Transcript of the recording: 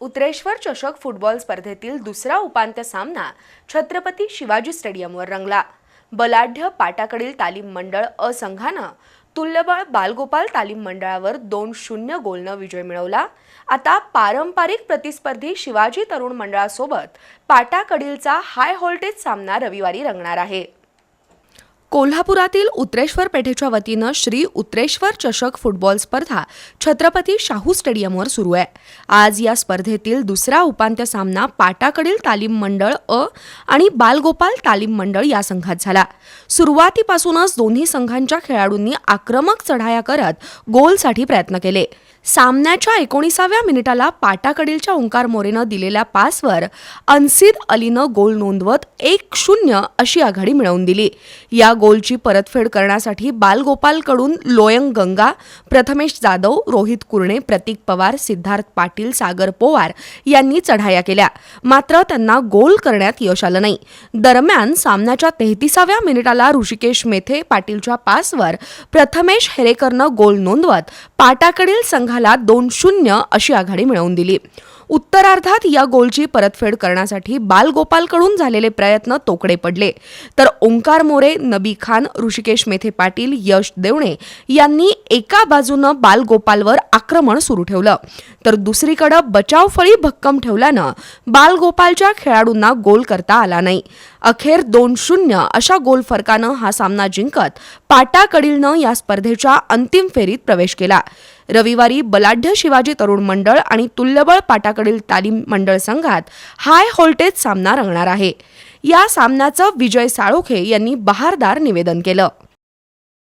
उत्रेश्वर चषक फुटबॉल स्पर्धेतील दुसरा उपांत्य सामना छत्रपती शिवाजी स्टेडियमवर रंगला. बलाढ्य पाटाकडील तालीम मंडळ अ संघानं तुल्यबळ बालगोपाल तालीम मंडळावर दोन शून्य गोलनं विजय मिळवला. आता पारंपरिक प्रतिस्पर्धी शिवाजी तरुण मंडळासोबत पाटाकडीलचा हाय व्होल्टेज सामना रविवारी रंगणार आहे. कोल्हापुरातील उत्रेश्वर पेठेच्या वतीनं श्री उत्रेश्वर चषक फुटबॉल स्पर्धा छत्रपती शाहू स्टेडियमवर सुरू आहे. आज या स्पर्धेतील दुसरा उपांत्य सामना पाटाकडील तालीम मंडळ अ आणि बालगोपाल तालीम मंडळ या संघात झाला. सुरुवातीपासूनच दोन्ही संघांच्या खेळाडूंनी आक्रमक चढाया करत गोलसाठी प्रयत्न केले. सामन्याच्या एकोणीसाव्या मिनिटाला पाटाकडीलच्या ओंकार मोरेनं दिलेल्या पासवर अन्सिद अलीनं गोल नोंदवत एक शून्य अशी आघाडी मिळवून दिली. या गोलची परतफेड करण्यासाठी बालगोपालकडून लोयंग गंगा प्रथमेश जाधव रोहित कुरणे प्रतीक पवार सिद्धार्थ पाटील सागर पोवार यांनी चढाया केल्या. मात्र त्यांना गोल करण्यात यश आलं नाही. दरम्यान सामन्याच्या तेहतीसाव्या मिनिटाला ऋषिकेश मेथे पाटीलच्या पासवर प्रथमेश हेरेकरनं गोल नोंदवत पाटाकडील संघाला दोन शून्य अशी आघाडी मिळवून दिली. उत्तरार्धात या गोलची परतफेड करण्यासाठी बालगोपालकडून झालेले प्रयत्न तोकडे पडले. तर ओंकार मोरे नबी खान ऋषिकेश मेथे पाटील यश देवणे यांनी एका बाजूनं बालगोपालवर आक्रमण सुरू ठेवलं. तर दुसरीकडं बचाव फळी भक्कम ठेवल्यानं बालगोपालच्या खेळाडूंना गोल करता आला नाही. अखेर दोन शून्य अशा गोल फरकानं हा सामना जिंकत पाटाकडीलनं या स्पर्धेच्या अंतिम फेरीत प्रवेश केला. रविवारी बलाढ्य शिवाजी तरुण मंडळ आणि तुल्यबळ पाटाकडील तालीम मंडळ संघात हाय व्होल्टेज सामना रंगणार आहे. या सामन्याचं विजय साळोखे यांनी बहारदार निवेदन केलं.